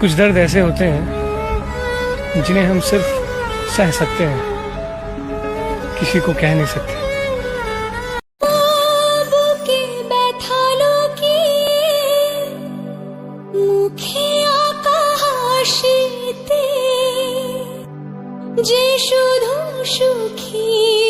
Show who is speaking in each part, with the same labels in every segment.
Speaker 1: कुछ दर्द ऐसे होते हैं जिन्हें हम सिर्फ सह सकते हैं किसी को कह नहीं सकते
Speaker 2: বুকে ব্যথা লুকিয়ে মুখে আঁকা হাসিতে যে শুধু সুখী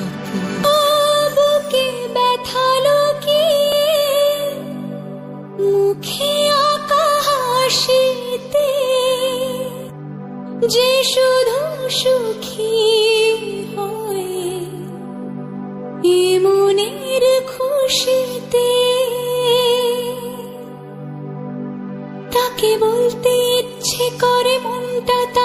Speaker 2: মুখে আঁকা যে শুধু সুখী হয় এ মনের খুশিতে। তাকে বলতে ইচ্ছে করে মনটা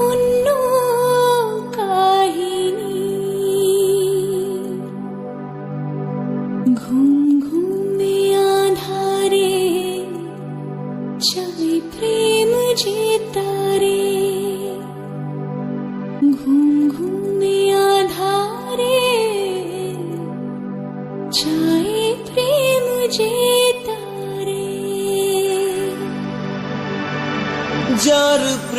Speaker 2: മുന്നൂ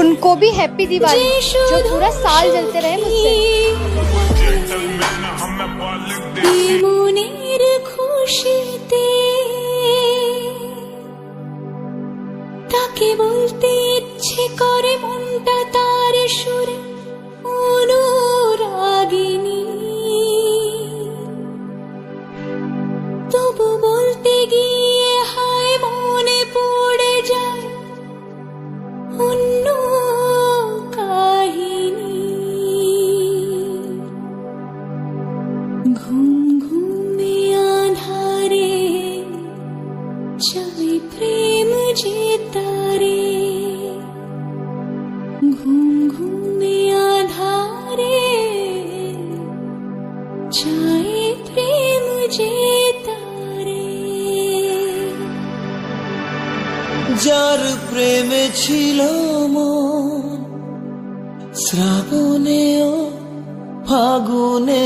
Speaker 3: उनको भी हैप्पी दिवाली
Speaker 2: যে
Speaker 3: जो
Speaker 2: শুধু
Speaker 3: पूरा साल जलते रहे मुझसे
Speaker 2: এ মনের খুশিতে তাকে বলতে ইচ্ছে করে মনটা ঘুম ঘুমে আধারে ছবি প্রেম যে তারে ঘুম ঘুমে আধারে ছাই
Speaker 4: প্রেম যে তারে যার প্রেমে ছিল শ্রাবণেও ফাগুনে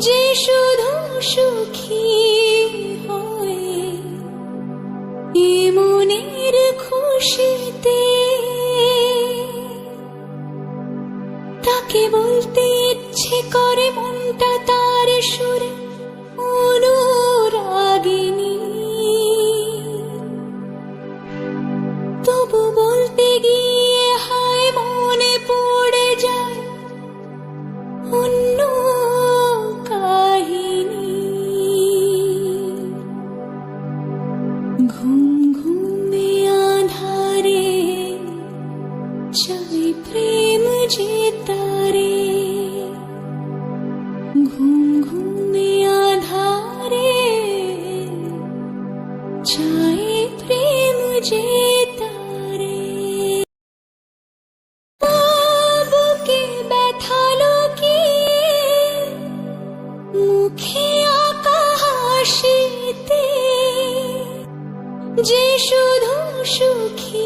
Speaker 2: যে শুধু সুখী হয় মনের খুশিতে তাকে বলতে ইচ্ছে করে মনটা তার সুরে সুখী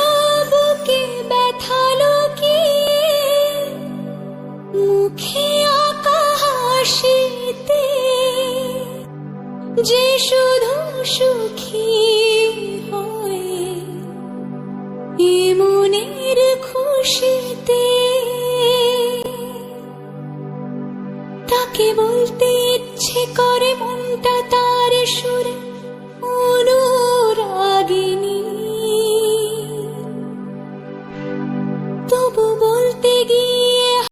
Speaker 2: যে শুধু সুখী হয় মনের খুশিতে তাকে বলতে ইচ্ছে করে মনটা তার সুরে।